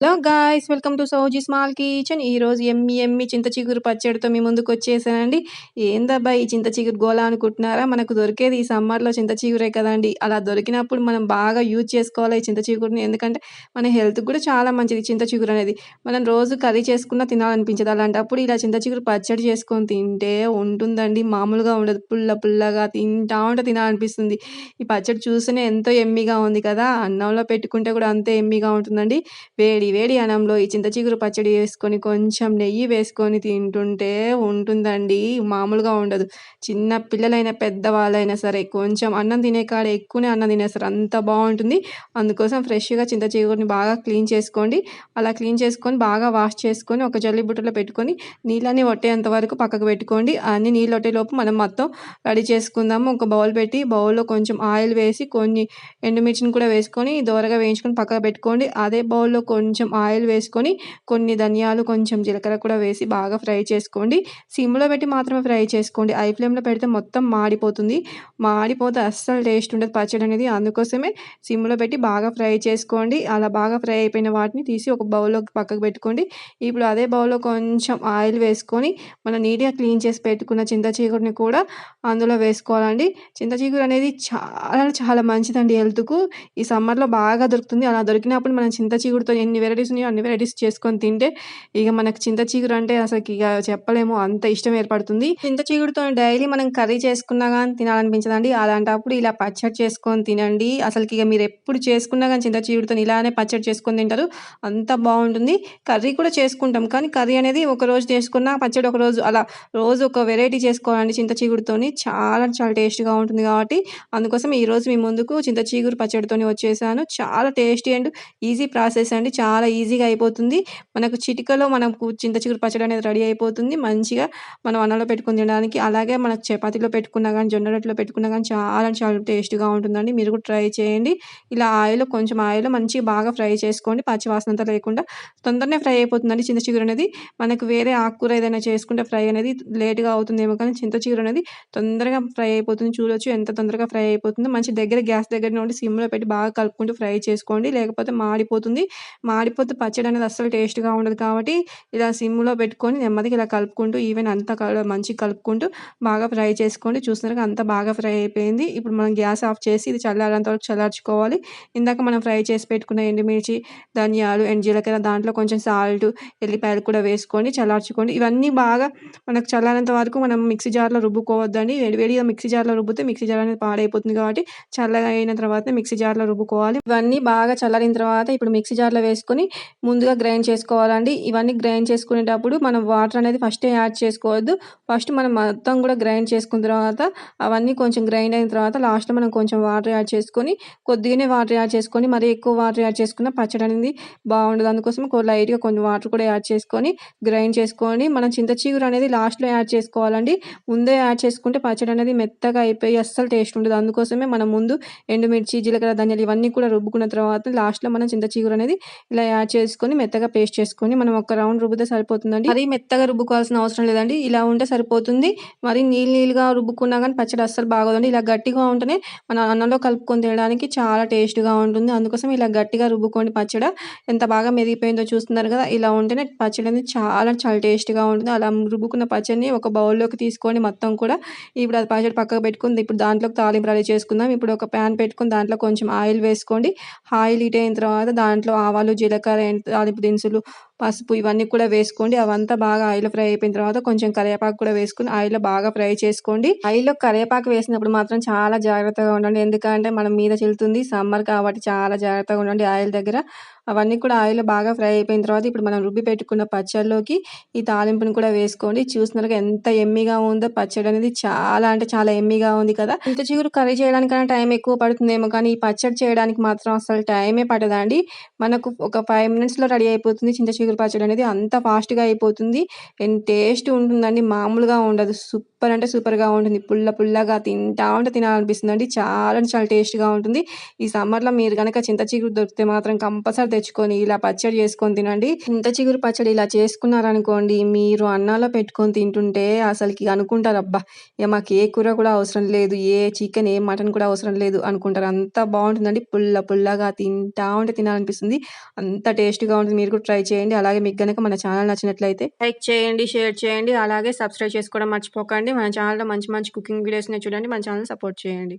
Hello guys welcome to Souji small kitchen. ఈరోజు ఎమ్మి ఎమ్మి చింత చిగురు పచ్చడితో మీ ముందుకు వచ్చేసానండి. ఏందబ్బా ఈ చింత చిగురు గోలా అనుకుంటున్నారా? మనకు దొరికేది ఈ సమ్మర్లో చింత చిగురే కదండి. అలా దొరికినప్పుడు మనం బాగా యూజ్ చేసుకోవాలి ఈ చింత చిగురుని. ఎందుకంటే మన హెల్త్కి కూడా చాలా మంచిది చింత చిగురు అనేది. మనం రోజు కర్రీ చేసుకున్నా తినాలనిపించదు. అలాంటప్పుడు ఇలా చింత చిగురు పచ్చడి చేసుకొని తింటే ఉంటుందండి. మామూలుగా ఉండదు. పుల్ల పుల్లగా తింటా ఉంటే తినాలనిపిస్తుంది. ఈ పచ్చడి చూస్తేనే ఎంతో ఎమ్మిగా ఉంది కదా. అన్నంలో పెట్టుకుంటే కూడా అంతే ఎమ్మిగా ఉంటుందండి. వేడి వేడి అన్నంలో ఈ చింత చిగురు పచ్చడి వేసుకొని కొంచెం నెయ్యి వేసుకొని తింటుంటే ఉంటుందండి. మామూలుగా ఉండదు. చిన్న పిల్లలైనా పెద్దవాళ్ళైనా సరే కొంచెం అన్నం తినే కాడ ఎక్కువనే అన్నం తినేస్తారు. అంత బాగుంటుంది. అందుకోసం ఫ్రెష్గా చింత చిగురిని బాగా క్లీన్ చేసుకోండి. అలా క్లీన్ చేసుకొని బాగా వాష్ చేసుకొని ఒక జల్లి బుట్టలో పెట్టుకొని నీళ్ళని ఒట్టేంత వరకు పక్కకు పెట్టుకోండి. అన్ని నీళ్ళు ఒట్టేలోపు మనం మొత్తం రెడీ చేసుకుందాము. ఒక బౌల్ పెట్టి బౌల్లో కొంచెం ఆయిల్ వేసి కొన్ని ఎండుమిర్చిని కూడా వేసుకొని దోరగా వేయించుకొని పక్కకు పెట్టుకోండి. అదే బౌల్లో కొంచెం కొంచెం ఆయిల్ వేసుకొని కొన్ని ధనియాలు కొంచెం జీలకర్ర కూడా వేసి బాగా ఫ్రై చేసుకోండి. సిమ్లో పెట్టి మాత్రమే ఫ్రై చేసుకోండి. ఐ ఫ్లేమ్లో పెడితే మొత్తం మాడిపోతుంది. మాడిపోతే అస్సలు టేస్ట్ ఉండదు పచ్చడి అనేది. అందుకోసమే సిమ్లో పెట్టి బాగా ఫ్రై చేసుకోండి. అలా బాగా ఫ్రై అయిపోయిన వాటిని తీసి ఒక బౌల్లో పక్కకు పెట్టుకోండి. ఇప్పుడు అదే బౌల్లో కొంచెం ఆయిల్ వేసుకొని మనం నీట్గా క్లీన్ చేసి పెట్టుకున్న చింత చీకుడిని కూడా అందులో వేసుకోవాలండి. చింత చీకుడు అనేది చాలా చాలా మంచిదండి హెల్త్కు. ఈ సమ్మర్లో బాగా దొరుకుతుంది. అలా దొరికినప్పుడు మనం చింత చీకుడుతో ఎన్ని వెరైటీస్ ఉన్నాయో అన్ని వెరైటీస్ చేసుకొని తింటే ఇక మనకు చింత చిగురు అంటే అసలు ఇక చెప్పలేము. అంత ఇష్టం ఏర్పడుతుంది. చింత చిగురుతో డైలీ మనం కర్రీ చేసుకున్నా కానీ తినాలనిపించదండి. అలాంటప్పుడు ఇలా పచ్చడి చేసుకొని తినండి. అసలుకి ఇక మీరు ఎప్పుడు చేసుకున్నా కానీ చింత చిగురుతో ఇలానే పచ్చడి చేసుకొని తింటారు. అంత బాగుంటుంది. కర్రీ కూడా చేసుకుంటాం. కానీ కర్రీ అనేది ఒక రోజు చేసుకున్నా పచ్చడి ఒక రోజు అలా రోజు ఒక వెరైటీ చేసుకోవాలండి చింత చిగురుతోని. చాలా చాలా టేస్ట్గా ఉంటుంది కాబట్టి అందుకోసం ఈరోజు మీ ముందుకు చింత చిగురు పచ్చడితోని వచ్చేసాను. చాలా టేస్టీ అండ్ ఈజీ ప్రాసెస్ అండి. చాలా చాలా ఈజీగా అయిపోతుంది. మనకు చిటికలో మనకు చింత చిగురు పచ్చడి అనేది రెడీ అయిపోతుంది. మంచిగా మనం అన్నంలో పెట్టుకుని తినడానికి అలాగే మనకు చపాతీలో పెట్టుకున్నా కానీ జొన్న రొట్టెలో పెట్టుకున్నా కానీ చాలా చాలా టేస్ట్గా ఉంటుందండి. మీరు కూడా ట్రై చేయండి. ఇలా ఆయిల్ కొంచెం ఆయిల్ మంచిగా బాగా ఫ్రై చేసుకోండి. పచ్చి వాసన అంతా లేకుండా తొందరనే ఫ్రై అయిపోతుందండి చింత చిగురు అనేది. మనకు వేరే ఆకుకూర ఏదైనా చేసుకుంటే ఫ్రై అనేది లేట్గా అవుతుందేమో కానీ చింత చిగురు అనేది తొందరగా ఫ్రై అయిపోతుంది. చూడొచ్చు ఎంత తొందరగా ఫ్రై అయిపోతుందో. మంచి దగ్గర గ్యాస్ దగ్గర నుండి సిమ్లో పెట్టి బాగా కలుపుకుంటూ ఫ్రై చేసుకోండి. లేకపోతే మాడిపోతుంది. మాడి మాడిపోతే పచ్చడి అనేది అస్సలు టేస్ట్గా ఉండదు కాబట్టి ఇలా సిమ్లో పెట్టుకొని నెమ్మదిగా ఇలా కలుపుకుంటూ ఈవెన్ అంతా మంచిగా కలుపుకుంటూ బాగా ఫ్రై చేసుకోండి. చూసినాక అంతా బాగా ఫ్రై అయిపోయింది. ఇప్పుడు మనం గ్యాస్ ఆఫ్ చేసి ఇది చల్లారంత వరకు చల్లార్చుకోవాలి. ఇందాక మనం ఫ్రై చేసి పెట్టుకున్న ఎండుమిర్చి ధనియాలు ఎండు జీలకర్ర దాంట్లో కొంచెం సాల్ట్ ఎల్లిపాయలు కూడా వేసుకొని చల్లార్చుకోండి. ఇవన్నీ బాగా మనకు చల్లారేంత వరకు మనం మిక్సీ జార్లో రుబ్బుకోవద్దండి. వేడిగా మిక్సీ జార్లో రుబ్బితే మిక్సీ జార్ అనేది పాడైపోతుంది కాబట్టి చల్లగా అయిన తర్వాత మిక్సీ జార్లో రుబ్బుకోవాలి. ఇవన్నీ బాగా చల్లారిన తర్వాత ఇప్పుడు మిక్సీ జార్లో వేసుకొని ముందుగా గ్రైండ్ చేసుకోవాలండి. ఇవన్నీ గ్రైండ్ చేసుకునేటప్పుడు మనం వాటర్ అనేది ఫస్ట్ యాడ్ చేసుకోవద్దు. ఫస్ట్ మనం మొత్తం కూడా గ్రైండ్ చేసుకున్న తర్వాత అవన్నీ కొంచెం గ్రైండ్ అయిన తర్వాత లాస్ట్లో మనం కొంచెం వాటర్ యాడ్ చేసుకొని కొద్దిగానే వాటర్ యాడ్ చేసుకొని మరి ఎక్కువ వాటర్ యాడ్ చేసుకున్న పచ్చడి అనేది బాగుండదు. అందుకోసం లైట్గా కొంచెం వాటర్ కూడా యాడ్ చేసుకొని గ్రైండ్ చేసుకొని మనం చింతచీగురు అనేది లాస్ట్లో యాడ్ చేసుకోవాలండి. ముందే యాడ్ చేసుకుంటే పచ్చడి అనేది మెత్తగా అయిపోయి అస్సలు టేస్ట్ ఉండదు. అందుకోసమే మనం ముందు ఎండుమిర్చి జీలకర్ర ధనియాలు ఇవన్నీ కూడా రుబ్బుకున్న తర్వాత లాస్ట్లో మనం చింతచీగురు అనేది ఇలా యాడ్ చేసుకుని మెత్తగా పేస్ట్ చేసుకొని మనం ఒక రౌండ్ రుబ్బితే సరిపోతుందండి. మరి మెత్తగా రుబ్బుకోవాల్సిన అవసరం లేదండి. ఇలా ఉంటే సరిపోతుంది. మరి నీళ్ళు నీళ్ళుగా రుబ్బుకున్నా కానీ పచ్చడి అస్సలు బాగోదండి. ఇలా గట్టిగా ఉంటేనే మన అన్నంలో కలుపుకొని తినడానికి చాలా టేస్ట్గా ఉంటుంది. అందుకోసం ఇలా గట్టిగా రుబ్బుకోండి పచ్చడి. ఎంత బాగా మెదిగిపోయిందో చూస్తున్నారు కదా ఇలా ఉంటేనే పచ్చడి అనేది చాలా చాలా టేస్ట్గా ఉంటుంది. అలా రుబ్బుకున్న పచ్చడిని ఒక బౌల్లోకి తీసుకొని మొత్తం కూడా. ఇప్పుడు అది పచ్చడి పక్కకు పెట్టుకుంది. ఇప్పుడు దాంట్లోకి తాలింపు రెడీ చేసుకుందాం. ఇప్పుడు ఒక ప్యాన్ పెట్టుకుని దాంట్లో కొంచెం ఆయిల్ వేసుకోండి. ఆయిల్ హీట్ అయిన తర్వాత దాంట్లో ఆవాలు జీలకర్ర జీలకర్ర తాలింపు దినుసులు పసుపు ఇవన్నీ కూడా వేసుకోండి. అవంతా బాగా ఆయిల్ ఫ్రై అయిపోయిన తర్వాత కొంచెం కరివేపాకు కూడా వేసుకుని ఆయిల్లో బాగా ఫ్రై చేసుకోండి. ఆయిల్లో కరివేపాకు వేసినప్పుడు మాత్రం చాలా జాగ్రత్తగా ఉండండి. ఎందుకంటే మనం మీద చెల్లుతుంది సమ్మర్ కాబట్టి చాలా జాగ్రత్తగా ఉండండి ఆయిల్ దగ్గర. అవన్నీ కూడా ఆయిల్ బాగా ఫ్రై అయిపోయిన తర్వాత ఇప్పుడు మనం రుబ్బి పెట్టుకున్న పచ్చడిలోకి ఈ తాలింపుని కూడా వేసుకోండి. చూసినారుగా ఎంత ఎమ్మిగా ఉందో పచ్చడి అనేది చాలా అంటే చాలా ఎమ్మిగా ఉంది కదా. ఇంత చిగురు కర్రీ చేయడానికైనా టైం ఎక్కువ పడుతుందేమో కానీ ఈ పచ్చడి చేయడానికి మాత్రం అసలు టైమే పడదండి మనకు ఒక ఫైవ్ మినిట్స్లో రెడీ అయిపోతుంది చింత చిగురు పచ్చడి అనేది అంత ఫాస్ట్గా అయిపోతుంది. టేస్ట్ ఉంటుందండి మామూలుగా ఉండదు. సూపర్ అంటే సూపర్గా ఉంటుంది. పుల్ల పుల్లగా తింటా ఉంటే తినాలనిపిస్తుంది అండి చాలా చాలా టేస్ట్గా ఉంటుంది. ఈ సమ్మర్లో మీరు కనుక చింత చిగురు దొరికితే మాత్రం కంపల్సరీ తెచ్చుకొని ఇలా పచ్చడి చేసుకొని తినండి. చింత చిగురు పచ్చడి ఇలా చేసుకున్నారనుకోండి మీరు అన్నాలో పెట్టుకొని తింటుంటే అసలుకి అనుకుంటారు అబ్బా ఇక మాకు ఏ కూర కూడా అవసరం లేదు ఏ చికెన్ ఏ మటన్ కూడా అవసరం లేదు అనుకుంటారు. అంత బాగుంటుందండి. పుల్ల పుల్లగా తింటా ఉంటే తినాలనిపిస్తుంది. అంత టేస్ట్గా ఉంటుంది. మీరు కూడా ట్రై చేయండి. అలాగే మీకు కనుక మన ఛానల్ నచ్చినట్లయితే లైక్ చేయండి షేర్ చేయండి అలాగే సబ్స్క్రైబ్ చేసుకోవడం మర్చిపోకండి. మన ఛానల్లో మంచి మంచి కుకింగ్ వీడియోస్ని చూడండి. మన ఛానల్ సపోర్ట్ చేయండి.